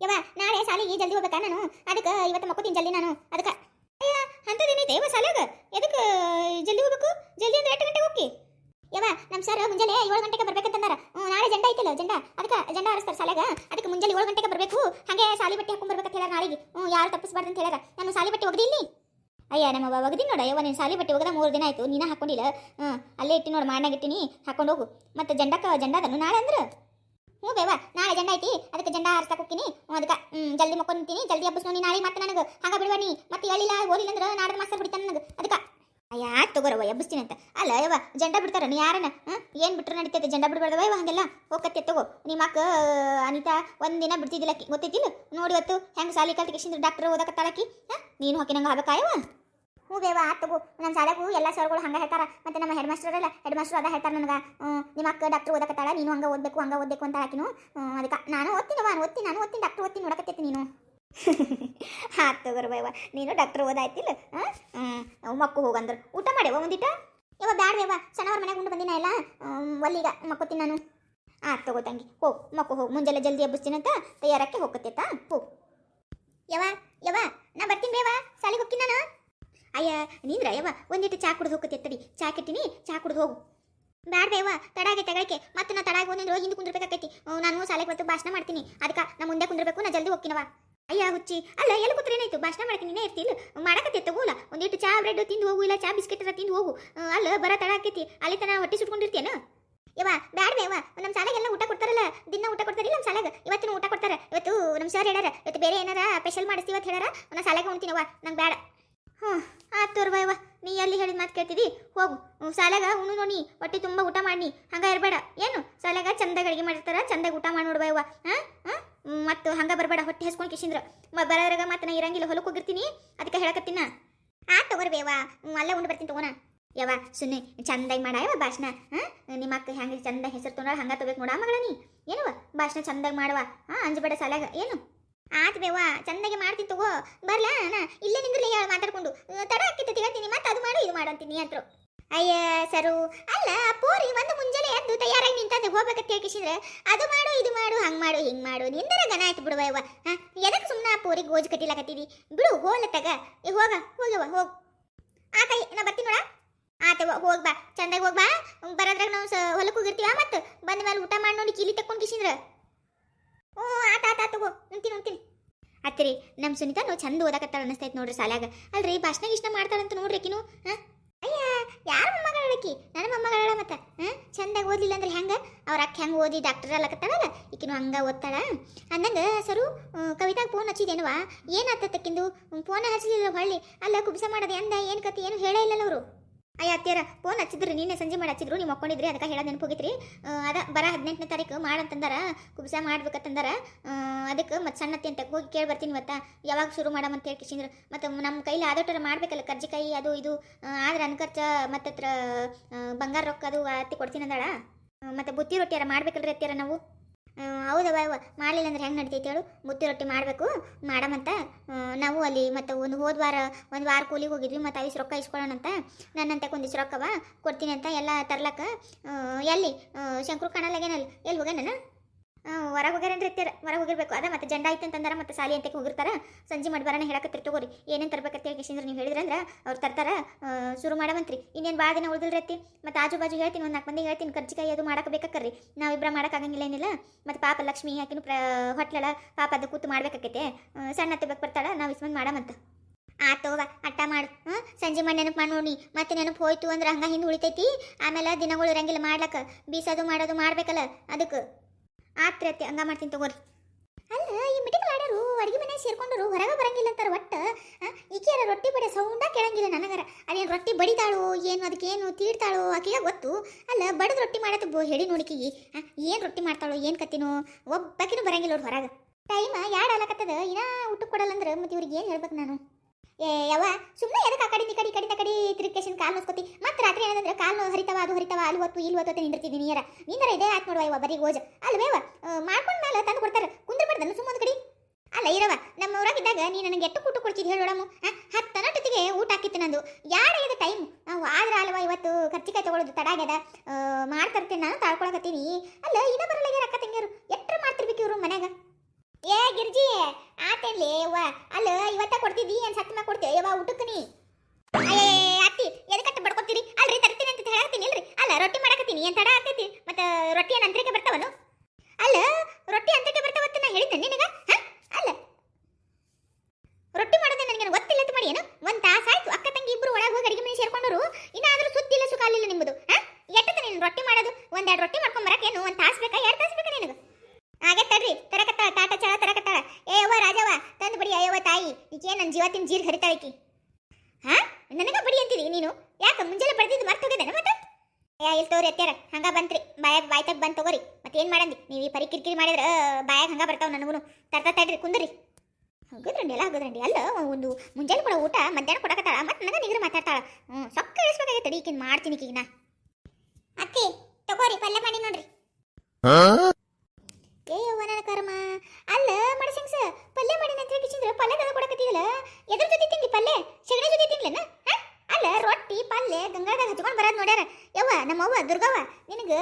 ಯವ ನಾಳೆ ಸಾಲಿಗೆ ಜಲ್ದಿ ಹೋಗ್ಬೇಕಾ ನಾನು? ಅದಕ್ಕೆ ಇವತ್ತು ಮಕ್ಕೋತೀನಿ ಜಲ್ದಿ ನಾನು. ಅದಕ್ಕೆ. ಅಯ್ಯ ಅಂತ ಅಂಥದ್ದೇನೈತೆ ಯವ ಸಾಲಿಯಾಗ ಎದಕ್ಕೆ ಜಲ್ದಿ ಹೋಗ್ಬೇಕು? ಜಲ್ದಿ ಅಂದ್ರೆ ಎಷ್ಟು ಗಂಟೆಗೆ ಹೋಗಿ ಯವ ನಮ್ಮ ಸರ್ ಮುಂಜಾನೆ ಏಳು ಗಂಟೆಗೆ ಬರ್ಬೇಕಂತಂದಾರ. ನಾಳೆ ಜೆಂಡ ಐತಲ್ಲ ಜೆಂಡ? ಅದಕ್ಕೆ ಜೆಂಡ ಹರಿಸ್ತಾರೆ ಶಾಲೆಗ ಅದಕ್ಕೆ ಮುಂಜಾನೆ ಏಳು ಗಂಟೆಗೆ ಬರಬೇಕು. ಹಾಗೆ ಸಾಲಿ ಬಟ್ಟೆ ಹಾಕೊಂಡ್ ಬರ್ಬೇಕಂತ ಹೇಳ್ಯಾರ ನಾಳೆಗೆ. ಹ್ಞೂ ಯಾರು ತಪ್ಪಿಸ್ಬಾರ್ದು ಅಂತ ಹೇಳ್ಯಾರ ನಾನು ಸಾಲಿ ಬಟ್ಟೆ ಒಗದಿಲ್ಲಿ ಅಯ್ಯ ನಮ್ಮ ನೋಡಿ, ಯವ್ವ ನೀನು ಸಾಲಿ ಬಟ್ಟೆ ಒಗದ ಮೂರು ದಿನ ಆಯ್ತು, ನೀನ ಹಾಕೊಂಡಿಲ್ಲ. ಹಾಂ ಅಲ್ಲೇ ಇಟ್ಟು ನೋಡಿ ಮಾಡ್ನಾಗ ಇಟ್ಟಿನಿ, ಹಾಕೊಂಡು ಹೋಗು. ಮತ್ತೆ ಜಂಡಕ್ಕ ಜಂಡ ಅದನ್ನು ನಾಳೆ ಅಂದ್ರೆ? ಹ್ಞೂ ಬೇವಾ, ನಾಳೆ ಜಂಡ ಐತಿ, ಅದಕ್ಕೆ ಜಂಡ ಹಾರಿಸ್ತಾ ಹೋಗ್ತೀನಿ. ಅದಕ್ಕೆ ಜಲ್ದಿ ಮಕ್ಕೊಂತೀನಿ ಜಲ್ದಿ ಹಬ್ಬಸ್ ನೋಡಿ ನಾಳೆ ಮತ್ತೆ ನನಗೆ. ಹಾಗೆ ಬಿಡುವ ನೀ, ಮತ್ತೆ ಹೇಳಿಲ್ಲ, ಓದಿಲ್ಲ ಅಂದ್ರೆ ನಾಳೆ ಮಾಸ್ತರ್ ಬಿಡ್ತಾನೆ ನನಗೆ. ಅದಕ್ಕೆ ಅಯ್ಯ ತಗೋರವ ಎಬ್ಬಿಸ್ತೀನಿ ಅಂತ. ಅಲ್ಲ, ಯವ್ವ, ಜಂಡ ಬಿಡ್ತಾರ ನೀ ಯಾರನ್ನ ಏನು ಬಿಟ್ರು ನಡೀತೈತೆ, ಜಂಡ ಬಿಡ್ಬಾರ್ದವ ಇವ ಹಂಗೆಲ್ಲ. ಹೋಗತ್ತೆ ತಗೋ ನಿಮ್ಮ ಅಕ್ಕ, ಅನಿತಾ ಒಂದಿನ ಬಿಡ್ತಿದ್ದಿಲ್ಲ ಗೊತ್ತೈತಿಲ್ಲ? ನೋಡಿ, ಇವತ್ತು ಹೆಂಗೆ ಸಾಲಿ ಕಲ್ತಿಗೆ ಡಾಕ್ಟರ್ ಓದಕತ್ತಾಳಕಿ ಹಾಂ, ನೀನು ಹಾಕಿ ನಂಗೆ ಆಗಕ್ಕಾಯವ ಹ್ಞೂ ಬೇವ, ಆತ್ ತಗೋ. ನನ್ನ ಶಾಲೆಗೂ ಎಲ್ಲ ಸರ್ಗಳು ಹಂಗೆ ಹೇಳ್ತಾರ. ಮತ್ತೆ ನಮ್ಮ ಹೆಡ್ ಮಾಸ್ಟರ್ ಅಲ್ಲ ಹೆಡ್ ಮಾಸ್ಟರ್ ಅದ ಹೇಳ್ತಾರೆ ನನಗೆ ನಿಮ್ಮ ಅಕ್ಕ ಡಾಕ್ಟರ್ ಓದಕತ್ತಾಳ ನೀನು ಹಂಗೆ ಓದಬೇಕು ಹಂಗೆ ಓದಬೇಕು ಅಂತ ಹಾಕಿನು. ಅದಕ್ಕೆ, ನಾನು ಓದ್ತೀನವ ಓದ್ತೀನಿ, ನಾನು ಓದ್ತೀನಿ ಡಾಕ್ಟರ್ ಓದ್ತೀನಿ, ನೋಡಕತ್ತೈತಿ ನೀನು. ಹಾತ್ ತಗೋರು ಬೈವ, ನೀನು ಡಾಕ್ಟರ್ ಓದಾಯ್ತಿಲ್ಲ ಹಾಂ? ಮಕ್ಕು ಹೋಗಂದ್ರೆ. ಊಟ ಮಾಡ್ಯವ ಒಂದಿಟ? ಯವ ಬ್ಯಾಡ ಬೇವ ಸಣ್ಣವ್ರ ಮನೆಗೆ ಉಂಡು ಬಂದಿನ ಎಲ್ಲ? ಒಲ್ಲಿಗ ಮಕ್ಕೋತೀನಿ ನಾನು. ಆ ತಗೋ ತಂಗಿ ಹೋಗಿ ಮಕ್ಕೋ ಹೋಗ್, ಮುಂಜಾನೆ ಜಲ್ದಿ ಎಬ್ಬಿಸ್ತೀನಂತ ತಯಾರಕ್ಕೆ ಹೋಗತ್ತೇತಾ ಹೋಗ್ ಯವ ಯವ ನಾ ಬರ್ತೀನಿ ಬೇವ ಶಾಲೆಗೆ ಹೋಗ್ತೀನಿ ನಾನು. ಅಯ್ಯ, ನಿಂದ್ರ ಯವ್ವ? ಒಂದಿಟ್ಟು ಚಾ ಕುಡ್ದು ಹೋಗುತ್ತೆ ತಡಿ ಚಾ ಕೆಟ್ಟಿನಿ, ಚಾ ಕುಡ್ದು ಹೋಗು. ಬ್ಯಾಡ ಬೇವ ತಡಾಗೆ ತಗಳಕ್ಕೆ ಮತ್ತೆ ನಾ ತಡಾಗ ರೋಜ್ ಹಿಂದೆ ಕುಂದಿರ್ಬೇಕಾಕೈತಿ. ನಾನು ಸಾಲೆಗೆ ಬರ್ತು ಭಾಷಣ ಮಾಡ್ತೀನಿ. ಅದಕ್ಕೆ ನಾ ಮುಂದೆ ಕುಂದಿರ್ಬೇಕು, ನಾ ಜಲ್ದಿ ಹೋಗ್ತೀನವ ಅಯ್ಯ, ಹುಚ್ಚಿ. ಅಲ್ಲ, ಎಲ್ಲಿ ಕೂತ್ರೆ ಏನಾಯ್ತು? ಭಾಷಣ ಮಾಡಕ್ಕೆ ನೀನೇ ಇರ್ತಿಲ್ಲ ಮಾಡಕತ್ತೆ ತಗೋಲ ಒಂದಿಟ್ಟು ಚಾ, ಬ್ರೆಡ್ ತಿಂದು ಹೋಗು, ಇಲ್ಲ ಚಾ, ಬಿಸ್ಕೆಟ್ ತಿಂದು ಹೋಗು. ಅಲ್ಲ, ಬರ ತಡ ಆಕೈತಿ. ಅಲ್ಲಿ ತನ ಹೊಟ್ಟೆ ಸುಟ್ಕೊಂಡಿರ್ತೇನ ಯವ್ವ, ಬ್ಯಾಡ ಬೇವ ನಮ್ಮ ಶಾಲೆಗೆಲ್ಲ ಊಟ ಕೊಡ್ತಾರಲ್ಲ? ದಿನ ಊಟ ಕೊಡ್ತಾರಿಲ್ಲ ನಮ್ಮ ಸಾಲೆಗೆ? ಇವತ್ತಿನ ಊಟ ಕೊಡ್ತಾರೆ? ಇವತ್ತು ನಮ್ಮ ಸರ್ ಹೇಳಾರ ಇವತ್ತು ಬೇರೆ ಏನಾರ ಸ್ಪೆಷಲ್ ಮಾಡಿಸ್ತೀವಿ ಅಂತ ಹೇಳಾರ ನಾ ಸಾಲೆಗೆ ಉಣ್ತೀನವ್ವ. ನಂಗೆ ಬೇಡ ಹ್ಞೂ ಆತು ನೀ ಎಲ್ಲಿ ಹೇಳಿದ ಮಾತು ಕೇಳ್ತಿದಿ? ಹೋಗು. ಸಾಲಾಗ ಉಣ್ಣು ನೋಡಿ, ಹೊಟ್ಟೆ ತುಂಬ ಊಟ ಮಾಡಿ ಹಂಗ ಇರಬೇಡ. ಏನು? ಸಾಲಾಗ ಚಂದಾಗ ಅಡುಗೆ ಮಾಡಿರ್ತಾರ, ಚಂದಾಗ ಊಟ ಮಾಡಿ ನೋಡ್ಬಾ ಯವ್ವ. ಹಾಂ? ಹಾಂ? ಮತ್ತು ಹಂಗ ಬರಬೇಡ, ಹೊಟ್ಟೆ ಹಸ್ಕೊಂಡು ಕಿಶಿಂದ್ರ. ಬರೋದ್ರಾಗ ಮತ್ತೆ ನಾ ಇರಂಗಿಲ್ಲ ಹೊಲಕ್ಕೆ ಹೋಗಿರ್ತೀನಿ. ಅದಕ್ಕೆ ಹೇಳಕತ್ತಿನ? ಆ, ತಗೋರಿ ಬೇವ ಹ್ಞೂ ಅಲ್ಲೇ ಉಂಡು ಬರ್ತೀನಿ ತಗೋಣ. ಯವ್ವ ಸುನ್ನೆ ಚಂದಾಗಿ ಮಾಡ ಭಾಷಣ. ಹಾಂ? ನಿಮ್ಮ ಅಕ್ಕ ಹೆಂಗೆ ಚಂದ ಹೆಸರು ತೊಗೊಂಡ್ರೆ ಹಂಗ ತಗೋಬೇಕು ನೋಡ ಮಗಳ ನೀ. ಏನವ ಭಾಷಣ ಚಂದಾಗಿ ಮಾಡುವ? ಹಾಂ, ಅಂಜಬೇಡ ಸಾಲಾಗ ಏನು? ಆತ್ ಬೇವಾ ಚಂದಾಗಿ ಮಾಡ್ತೀನಿ ತಗೋ. ಬರ್ಲಾ ನಾ ಇಲ್ಲೇ ನಿಂದ್ರಲಿ ಹೇಳಿ, ಮಾತಾಡ್ಕೊಂಡು. ತಡ ಹಾಕಿತ್ತು ತಿಳ್ತೀನಿ ಮತ್ತೆ ಅದು ಮಾಡು, ಇದು ಮಾಡು ಅಂತೀನಿ ಅಂತರು ಅಯ್ಯ, ಸರು. ಅಲ್ಲ, ಪೂರಿ ಒಂದು ಮುಂಜಾನೆ ಎದ್ದು ತಯಾರಾಗಿ ನಿಂತಂದು ಹೋಗ್ಬೇಕಂತ ಹೇಳ್ಕಿಸಿದ್ರೆ ಅದು ಮಾಡು, ಇದು ಮಾಡು, ಹಂಗೆ ಮಾಡು, ಹಿಂಗ್ ಮಾಡು, ನಿಂದರ ಗನ ಆಯ್ತು ಬಿಡುವ ಹಾ? ಎದಕ್ಕೆ ಸುಮ್ಮನೆ ಪೂರಿ ಪೋರಿ ಗೋಜು ಕಟ್ಟಿಲಾಕತ್ತೀವಿ ಬಿಡು, ಹೋಗ್ಲ ತಗ. ಹೋಗ ಹೋಗವ ಹೋಗ್. ಆತ ನಾ ಬರ್ತೀನಿ ನೋಡ. ಆತ ಹೋಗ್ ಬಾ. ಚಂದಾಗಿ ಹೋಗ್ ಬಾ. ಬರೋದ್ರಾಗ ನಾವು ಹೊಲಕ್ಕೆ ಹೋಗಿರ್ತೀವ ಮತ್ತೆ? ಬಂದ ಮೇಲೆ ಊಟ ಮಾಡಿ ನೋಡಿ ಕೀಲಿ ತಕ್ಕೊಂಡು ಕಿಸಿದ್ರ ಹ್ಞೂ, ಆತ ಆತ ತಗೋ. ಉಣ್ತೀನಿ ಉಣ್ತೀನಿ ಅತ್ತಿರಿ ನಮ್ಮ ಸುನಿತಾ ನಾವು ಚಂದ ಓದಾಕತ್ತಾಳ ಅನಿಸ್ತೈತೆ ನೋಡ್ರಿ ಸಾಲ್ಯಾಗ. ಅಲ್ರಿ ಭಾಷಣ ಇಷ್ಟ ಮಾಡ್ತಾಳಂತ ನೋಡ್ರಿ ಆಕಿನು, ಹಾಂ? ಅಯ್ಯ, ಯಾರ ಮೊಮ್ಮಗಳಾಕಿ ನನ್ನ ಮೊಮ್ಮಗಳ ಮತ್ತೆ, ಹಾಂ? ಚಂದಾಗಿ ಓದ್ಲಿಲ್ಲ ಅಂದ್ರೆ ಹೆಂಗೆ? ಅವ್ರ ಅಕ್ಕ ಹೆಂಗೆ ಓದಿ ಡಾಕ್ಟರ್ ಅಲ್ಲಕತ್ತಾಳಲ್ಲ ಈಕಿನು ಹಂಗೆ ಓದ್ತಾಳ. ಅಂದಂಗೆ ಸರು ಕವಿತಾಗ ಫೋನ್ ಹಚ್ಚಿದೇನುವ ಏನಾತ ತಕ್ಕಿಂದು ಫೋನ್ ಹಚ್ಚಲಿಲ್ಲ ಹೊಳ್ಳಿ. ಅಲ್ಲ, ಕುಬ್ಸ ಮಾಡೋದು ಅಂದ, ಏನು ಕತಿ, ಏನು ಹೇಳೇ ಇಲ್ಲಲ್ಲ ಅವರು. ಅಯ್ಯ ಅತ್ತಿಯರ ಫೋನ್ ಹಚ್ಚಿದ್ರಿ ನಿನ್ನೆ ಸಂಜೆ ಮಾಡಿ ಹಚ್ಚಿದ್ರು ನೀವು ಮಕ್ಕೊಂಡಿದ್ರಿ ಅದಕ್ಕೆ ಹೇಳೋದು ನೆನಪು ಹೋಗಿತ್ರಿ ಆ, ಅದ ಬರ ಹದಿನೆಂಟನೇ ತಾರೀಕು ಮಾಡಂತಂದಾರ ಕುಬ್ಸ ಮಾಡ್ಬೇಕಂತಂದಾರ. ಅದಕ್ಕೆ ಮತ್ತೆ ಸಣ್ಣತ್ತಿ ಅಂತ ಹೋಗಿ ಕೇಳಿ ಬರ್ತೀನಿ ಮತ್ತೆ ಯಾವಾಗ ಶುರು ಅಂತ ಹೇಳಿ ಕಿಶಿಂದ್ರು. ಮತ್ತು ನಮ್ಮ ಕೈಲಿ ಆದೋಟರ ಮಾಡ್ಬೇಕಲ್ಲ ಕರ್ಜಿಕಾಯಿ ಅದು ಇದು. ಆದ್ರೆ ಅನ್ಕರ್ಚ ಮತ್ತೆ ಹತ್ರ ಬಂಗಾರ ರೊಕ್ಕ ಅದು ಅತ್ತಿ ಕೊಡ್ತೀನಿ ಅಂದಾಳ ಮತ್ತು ಬುತ್ತಿ ರೊಟ್ಟಿಯಾರ ಮಾಡ್ಬೇಕಲ್ರಿ ಅತ್ತಿಯಾರ ನಾವು? ಹೌದವ ಮಾಡಲಿಲ್ಲ ಅಂದ್ರೆ ಹೆಂಗೆ ನಡಿತೈತೆ ಹೇಳು? ಮುತ್ತಿ ರೊಟ್ಟಿ ಮಾಡಬೇಕು ಮಾಡಮಂತ ನಾವು ಅಲ್ಲಿ ಮತ್ತು ಒಂದು ಹೋದ ವಾರ, ಒಂದು ವಾರ ಕೂಲಿಗೆ ಹೋಗಿದ್ವಿ, ಮತ್ತು ಐಸ್ ರೊಕ್ಕ ಇಸ್ಕೊಳ್ಳೋಣಂತ ನನ್ನಂತೆ ಒಂದಿಷ್ಟು ರೊಕ್ಕವ? ಕೊಡ್ತೀನಿ ಅಂತ ಎಲ್ಲ ತರ್ಲಕ್ಕ. ಎಲ್ಲಿ? ಶಂಕರು ಕಾಣಲ್ಲಾಗೇನಲ್ಲಿ ಎಲ್ಲಿ ಹೋಗ್ಯಾನ ಹೊರಗೆ ಹೋಗ್ಯಾರೇನ್ರಿ ಇರ್ತಾರೆ ಹೊರಗೆ ಹೋಗಿರ್ಬೇಕು. ಅದ ಮತ್ತೆ ಜಂಡ ಐತೆ ಅಂತಂದ್ರೆ ಮತ್ತೆ ಸಾಲಿ ಅಂತಕ್ಕೆ ಹೋಗಿರ್ತಾರ. ಸಂಜೆ ಮಾಡಿ ಬರೋಣ ಹೇಳಕತ್ತಿರ್ ತಗೋರಿ. ಏನೇನು ತರ್ಬೇಕಂತ ಹೇಳಿ ಕಿಶಿಂದ್ರ ನೀವು ಹೇಳಿದ್ರಂದ್ರೆ ಅವ್ರು ತರ್ತಾರೆ. ಶುರು ಮಾಡವಂತ್ರಿ. ಇನ್ನೇನು ಭಾಳ ದಿನ ಉಳಿದಿಲ್ರತ್ತಿ ಮತ್ತು ಆಜು ಬಾಜು ಹೇಳ್ತೀನಿ, ಒಂದು ನಾಲ್ಕು ಮಂದಿ ಹೇಳ್ತೀನಿ. ಕರ್ಜಿಕಾಯಿ ಅದು ಮಾಡಕ್ಕೆ ಬೇಕಾಕರ್ರಿ. ನಾವಿಬ್ಬರ ಮಾಡೋಕ್ಕಾಗಂಗಿಲ್ಲ ಏನಿಲ್ಲ. ಮತ್ತು ಪಾಪ ಲಕ್ಷ್ಮಿ ಹಾಕಿನ ಪ್ರ, ಹೊಟ್ಲಳ ಪಾಪ ಅದು ಕೂತು ಮಾಡ್ಬೇಕಾಕೈತೆ ಸಣ್ಣ ಬೇಕು ಬರ್ತಾಳ, ನಾವು ಇಸ್ಮಂದು ಮಾಡಮಂತ. ಆತೋವ ಅಟ್ಟ ಮಾಡು. ಹಾಂ ಸಂಜೆ ಮಾಡಿ ನೆನಪು ಮಾಡಿ ನೋಡಿ ಮತ್ತೆ ನೆನಪು ಹೋಯ್ತು ಅಂದ್ರೆ ಹಂಗೆ ಹಿಂದೆ ಉಳಿತೈತಿ. ಆಮೇಲೆ ದಿನಗಳು ಇರಂಗಿಲ್ಲ ಮಾಡ್ಲಕ್ಕ. ಬೀಸೋದು ಮಾಡೋದು ಮಾಡ್ಬೇಕಲ್ಲ ಅದಕ್ಕೆ ಆತ್ರಿ ಅತ್ತೆ ಹಂಗ ಮಾಡ್ತೀನಿ ತಗೋರಿ. ಅಲ್ಲ, ಈ ಮಿಟಿಕಲ್ ಆಡೋರು ಅಡುಗೆ ಮನೆ ಸೇರ್ಕೊಂಡರು ಹೊರಗೆ ಬರಂಗಿಲ್ಲ ಅಂತಾರೆ ಒಟ್ಟು ಈಕೆ ರೊಟ್ಟಿ ಬಡ ಸೌಂಡ ಕೇಳಂಗಿಲ್ಲ ನನಗರ. ಅದೇನು ರೊಟ್ಟಿ ಬಡಿತಾಳು, ಏನು ಅದಕ್ಕೇನು ತೀಡ್ತಾಳು ಆಕೆಗೆ ಗೊತ್ತು. ಅಲ್ಲ, ಬಡದ ರೊಟ್ಟಿ ಮಾಡತ್ತೆ ಬೋ ಹೇಳಿ ನೋಡಿಕಿಗಿ ಏನು ರೊಟ್ಟಿ ಮಾಡ್ತಾಳು, ಏನು ಕತ್ತಿನೋ, ಒಬ್ಬಕಿನೂ ಬರಂಗಿಲ್ಲ ಅವ್ರು ಹೊರಗೆ. ಟೈಮ್ ಯಾಡ್ ಕತ್ತದ ಇನ್ನ ಊಟಕ್ಕೆ ಕೊಡಲ್ಲ ಅಂದ್ರೆ ಮತ್ತೆ ಇವ್ರಿಗೆ ಏನು ಹೇಳ್ಬೇಕು ನಾನು? ಏ ಯಾವ ಸುಮ್ಮನೆ ಕಡೆ ಈ ಕಡಿ ಕಡಿ ತಕಡಿ ತಿರುಗೇಶನ್ ಕಾಲು ನೋಸ್ಕೊತಿ ಮತ್ತೆ ರಾತ್ರಿ ಏನಂದ್ರೆ ಕಾಲು ಹರಿತವ, ಅದು ಹರಿತವ, ಅಲ್ಲಿ ಹೊತ್ತು, ಇಲ್ಲಿ ಹೊತ್ತು ನಿಂದಿರ್ತಿದ್ದೀನಿ ನೀರ. ನಿಂದರ ಇದೇ ಆಯ್ತು ನೋಡುವ ಇವ ಬರೀ ಗೋಜ. ಅಲ್ವೇವ ಮಾಡ್ಕೊಂಡ ಮೇಲೆ ತಂದು ಕೊಡ್ತಾರೆ. ಕುಂದ್ರಬಾರ್ದಲ್ಲ ಸುಮ್ಮನೆ ಕಡಿ. ಅಲ್ಲ ಇರವ ನಮ್ಮ ಊರಾಗಿದ್ದಾಗ ನೀ ನನಗೆ ಎಷ್ಟು ಊಟ ಕೊಡ್ತಿದ್ ಹೇಳಿ ನೋಡಮ್ಮ. ಹತ್ತು ನಟತಿಗೆ ಊಟ ಹಾಕಿತ್ತು ನಂದು. ಯಾಡ ಇದೆ ಟೈಮ್ ನಾವು ಆದ್ರೆ ಅಲ್ವಾ ಇವತ್ತು ಕರ್ಚಿಕಾಯಿ ತಗೊಳ್ಳೋದು ತಡಾಗ್ಯದ. ಮಾಡ್ತರ್ತೀನಿ ನಾನು ತಾಳ್ಕೊಳಕತ್ತೀನಿ. ಅಲ್ಲ ಇದ ಬರಲಾಗೆ ಅಕ್ಕ ತಂಗಿಯರು. ಎಟ್ರ ಮಾಡ್ತಿರ್ಬೇಕು ಇವರು ಮನ್ಯಾಗ? ಏ, ಗಿರ್ಜಿ, ಆತೇನ್ಲಿ ಅಲ್ಲ, ಇವತ್ತ ಕೊಡ್ತಿದ್ದಿ ಏನ್ ಸತ್ಮ ಕೊಡ್ತೇವೆ ಯವ್ವ, ಊಟಕ್ಕೆ ನೀ? ಅಯ್ಯೇ ಅತ್ತಿ ಎದಕ್ಕಟ್ಟ ಬಡ್ಕೊತೀರಿ ಅಲ್ರಿ ತರ್ತೀನಿ ಅಂತ ಹೇಳತ್ತೀನಿ ಇಲ್ರಿ ಅಲ್ಲ ರೊಟ್ಟಿ ಮಾಡಕತ್ತೀನಿ ಏನ್ ತಡ ಆಗ್ತೈತಿ ಮತ್ತ ರೊಟ್ಟಿ ಏನ್ ಅಂತರಿಕೆ ಬರ್ತಾವನು ಅಲ್ಲ ರೊಟ್ಟಿ ಅಂತರಿಕೆ ಬರ್ತಾವತ್ತ ನಾ ಹೇಳಿದ್ದೆ ನಿನಗ ಹ? ಅಲ್ಲ ರೊಟ್ಟಿ ಮಾಡೋದೇ ನನಗೆ ಗೊತ್ತಿಲ್ಲ ಅಂತ ಮಾಡಿ ಏನು ಒಂದ್ ತಾಸ ಆಯ್ತು ಅಕ್ಕ ತಂಗಿ ಇಬ್ರು ಒಳಗೆ ಹೋಗಿ ಅಡಿಗೆ ಮನೆ ಸೇರ್ಕೊಂಡರು ಇನ್ನಾದ್ರೂ ಸುದ್ದಿಲ್ಲ ಸುಖ ಅಲ್ಲಿಲ್ಲ ನಿಮ್ಮದು ಹ ಎಟ್ಟದ ನೀನು ರೊಟ್ಟಿ ಮಾಡೋದು ಒಂದೆರಡು ರೊಟ್ಟಿ ಮಾಡ್ಕೊಂಡ್ ಬರಕೇನು ಒಂದ್ ತಾಸ್ ಬೇಕಾ ಎರಡು ತಾಸ್ ಬೇಕಾ ನಿನಗೆ ಹಾಗೆ ತಡ್ರಿ ತರಕತ್ತಾಳ ತಾಟ ಚಳ ತರಕತ್ತಾಳ ಏ ಅವ್ವ ರಾಜವ್ವ ತಂದು ಬಡಿ ಅಯ್ಯವ್ವ ತಾಯಿ ಈಕೆ ನನ್ನ ಜೀವತ್ತಿನ ಜೀರ್ ಹರಿತಾಳಕಿ ಹಾ ನನಗ ಬಡಿ ಅಂತೀರಿ ನೀನು? ಯಾಕೆ, ಮುಂಜಾನೆ ಬಡ್ದಿದ್ದು ಮರ್ತು ಹೋಗಿದ್ದೇನೆ ಮತ್ತೆ? ಅಯ್ಯ ಇಲ್ಲಿ ತೋರಿ ಅತ್ಯಾರ ಹಂಗ ಬಂತ್ರಿ. ಬಾಯಾಗ ಬಾಯ್ತಾಗ ಬಂದು ತಗೋರಿ. ಮತ್ತೆ ಏನು ಮಾಡಂದಿ? ನೀವು ಈ ಪರಿ ಕಿರಿಕಿರಿ ಮಾಡಿದ್ರೆ ಬಾಯಾಗ ಹಂಗ ಬರ್ತಾವ ನನಗೂ ತರ್ತಾ ತಡ್ರಿ, ಕುಂದ್ರಿ. ಹಗದ್ರಂಡಿ, ಎಲ್ಲ ಅಲ್ಲ, ಒಂದು ಮುಂಜಾನೆ ಕೊಡೋ ಊಟ, ಮಧ್ಯಾಹ್ನ ಕೊಡಕತ್ತಾಳ ಮತ್ತೆ ನನಗ ನಿಗ್ರ ಮಾತಾಡ್ತಾಳ. ಹ್ಞೂ ಸೊಕ್ಕ ಇಳಿಸ್ಬೇಕಾಗೈತೆ ಈಕಿನ್ ಮಾಡ್ತೀನಿ ಈಗಿನ ಅತ್ತಿ, ತಗೋರಿ, ಪಲ್ಯ ಮಾಡಿ ನೋಡ್ರಿ. ಏ ನನ್ನ ಕರ್ಮ. ಅಲ್ಲ ಮಡಸಂಗ್ಸ ಪಲ್ಯ ಮಾಡಿ ನಂತರ ಕಿಚಿಂದ್ರ ಪಲ್ಯ ತಂದು ಕೊಡಕತ್ತಿದಲ್ಲ ಎದ್ರ ಜೊತೆ ತಿಂದಿ ಪಲ್ಯ? ಸಗಣಿ ಜೊತೆ ತಿನ್ಲೇನ? ಹ? ಅಲ್ಲ, ರೊಟ್ಟಿ ಪಲ್ಯ ಗಂಗಾದಾಗ ಹಚ್ಕೊಂಡು ಬರೋದು ನೋಡ್ಯಾರ. ಯವ್ವ, ನಮ್ಮವ್ವ, ದುರ್ಗವ್ವ, ನಿನಗೆ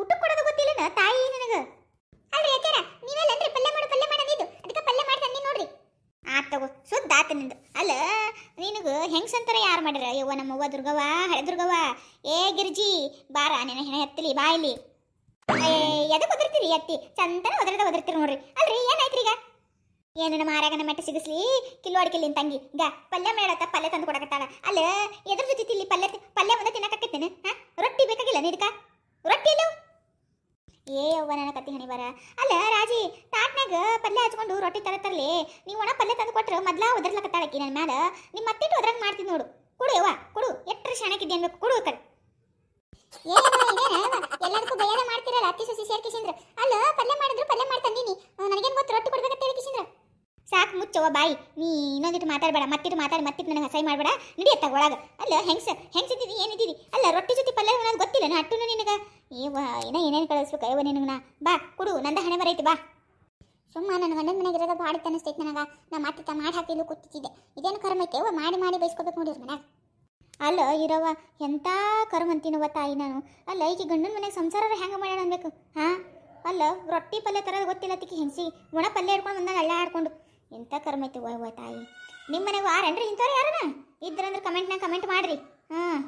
ಊಟ ಕೊಡೋದು ಗೊತ್ತಿಲ್ಲ ತಾಯಿ ನಿನಗೆ? ಅಲ್ರಿ ಅಜ್ಜಾರ ನೀವೆಲ್ಲ ಅಂದ್ರೆ ಪಲ್ಯ ಮಾಡು, ಪಲ್ಯ ಮಾಡೋದಿದ್ದು ಅದಕ್ಕೆ ಪಲ್ಲೆ ಮಾಡಿ ನೋಡ್ರಿ. ಆ, ತಗೋ ಸುದ್ದ ಆತ ನಿಂದು. ಅಲ್ಲ, ನಿನಗೆ ಹೆಂಗ್ಸ್ ಅಂತಾರ ಯಾರು ಮಾಡ್ಯಾರ? ಯವ್ವ, ನಮ್ಮವ್ವ, ದುರ್ಗವ್ವ, ಹಳೆ ದುರ್ಗವ್ವ. ಏ, ಗಿರ್ಜಿ, ಬಾರ ನಿನ್ನ ಹೆಣ ಎತ್ತಲಿ, ಬಾಯಿಲಿ. ಏ ಎದಕ್ಕೆ ಒದರ್ತೀರಿ ಅತ್ತಿ ಚಂದನ ಒದರದ ಒದರ್ತೀರಿ ನೋಡ್ರಿ. ಅಲ್ರಿ ಏನಾಯ್ತ್ರಿ ಈಗ ಏನು ನಮ್ಮ ಆರ್ಯಾಗನ ಮೆಟ್ಟ ಸಿಗಿಸ್ಲಿ. ಕಿಲೋ ಅಡಿಕೆಲಿ ತಂಗಿ. ಗ, ಪಲ್ಯ ಮಾಡತ್ತ ಪಲ್ಯ ತಂದು ಕೊಡಕತ್ತಾಳ. ಅಲ್ಲ, ಎದ್ರ ಜೊತೆ ತಿಲ್ಲಿ ಪಲ್ಯ ಪಲ್ಯ ಒಂದ ತಿನ್ನಕತ್ತೇನೆ? ಹಾ, ರೊಟ್ಟಿ ಬೇಕಾಗಿಲ್ಲ ನಿದಕ ರೊಟ್ಟಿ ಇಲ್ಲ ಏ, ಅವ್ವ, ನನ್ನ ಕತ್ತಿ ಹಣಿ ಅಲ್ಲ, ರಾಜಿ ತಾಟ್ನಾಗ ಪಲ್ಯ ಹಚ್ಕೊಂಡು ರೊಟ್ಟಿ ತರ ತರ್ಲಿ. ನೀವು ಒಣ ಪಲ್ಯ ತಂದು ಕೊಟ್ರೆ ಮೊದ್ಲ ಒದರ್ಲಕತ್ತಾಳಕಿ ನನ್ನ ಮ್ಯಾಲ. ನಿಮ್ಮ ಮತ್ತಿಟ್ಟು ಒದ್ರಂಗ್ ಮಾಡ್ತೀನಿ ನೋಡು. ಕೊಡು ಯವ್ವ, ಕೊಡು. ಎಟ್ರ ಶಾಣಕ್ಕಿದ್ದೆ ಅನ್ಬೇಕು. ಕೊಡು ಕಡೆ. ಎಲ್ಲದಕ್ಕೂ ಬಯ್ಯಾರ ಮಾಡ್ತಿರಲ್ಲ ಅತ್ತಿ ಸೊಸಿ ಸೇರ್ಕಿಸಿಂದ್ರ ಅಲ್ಲ, ಪಲ್ಯ ಮಾಡಿದ್ರು ಪಲ್ಯ ಮಾಡಿ ತಂದೀನಿ ನನಗೇನು ಗೊತ್ತು ರೊಟ್ಟಿ ಕೊಡ್ಬೇಕಂತ ಹೇಳಿಕಿಸಿಂದ್ರ ಸಾಕು ಮುಚ್ಚವ ಬಾಯಿ. ನೀ ಇನ್ನೊಂದಿಟ್ಟು ಮಾತಾಡಬೇಡ, ಮತ್ತಿಟ್ಟು ಮಾತಾಡಿ, ಮತ್ತಿಟ್ಟು ನನಗೆ ಹಸೈ ಮಾಡಬೇಡ. ನಡೆಯತ್ತ ಒಳಗೆ. ಅಲ್ಲ, ಹೆಂಗ್ಸ ಹೆಂಗ್ಸಿದ್ದೀವಿ ಏನಿದ್ದೀವಿ ಅಲ್ಲ, ರೊಟ್ಟಿ ಜೊತೆ ಪಲ್ಯ ನನಗೆ ಗೊತ್ತಿಲ್ಲ ನಾ ಅಟ್ಟುನು ನಿನಗೆ. ಏವ ಏನ ಏನೇನು ಕಳಿಸ್ಬೇಕು ಅಯ್ಯವ ನಿನಗೆ ನಾ? ಬಾ, ಕೊಡು, ನಂದ ಹಣೆ ಬರೈತಿ ಬಾ. ಸುಮ್ಮ ನನ್ನ ಗಂಡನ ಮನೆಗೆ ಇರೋದ ಭಾಳ ಅನಿಸ್ತೈತೆ ನನಗೆ. ನಾ ಮಾತಿತ್ತ ಮಾಡಿ ಹಾಕಿಲು ಕೂತಿದ್ದೆ ಇದೇನು ಕರ್ಮ ಐತೆ? ಮಾಡಿ ಮಾಡಿ ಬೈಸ್ಕೋಬೇಕು ನೋಡಿರಿ ಮನ್ಯಾಗ. ಅಲ್ಲ ಇರವ ಎಂಥ ಕರ್ಮ ಅಂತೀನವ ತಾಯಿ ನಾನು? ಅಲ್ಲ, ಈಕಿ ಗಂಡನ ಮನೆಗೆ ಸಂಸಾರ ಹೆಂಗೆ ಮಾಡ್ಯಾಳ ಅನ್ಬೇಕು? ಹಾಂ? ಅಲ್ಲ, ರೊಟ್ಟಿ ಪಲ್ಯ ತರೋದು ಗೊತ್ತಿಲ್ಲ ತಿಕ್ಕಿ ಹೆಂಗಸಿ ಒಣ ಪಲ್ಯ ಹಿಡ್ಕೊಂಡು ಬಂದಾಗ ಅಲ್ಲ ಆಡ್ಕೊಂಡು ಎಂಥ ಕರ್ಮ ಐತಿ ಓಯ್ ಓಯ್ ತಾಯಿ? ನಿಮ್ಮ ಮನೆಗೆ ವಾರೇನ್ರಿ ಇಂಥವ್ರು ಯಾರನ? ಇದ್ರಂದ್ರೆ ಕಮೆಂಟ್ನಾಗ ಕಮೆಂಟ್ ಮಾಡ್ರಿ. ಹಾಂ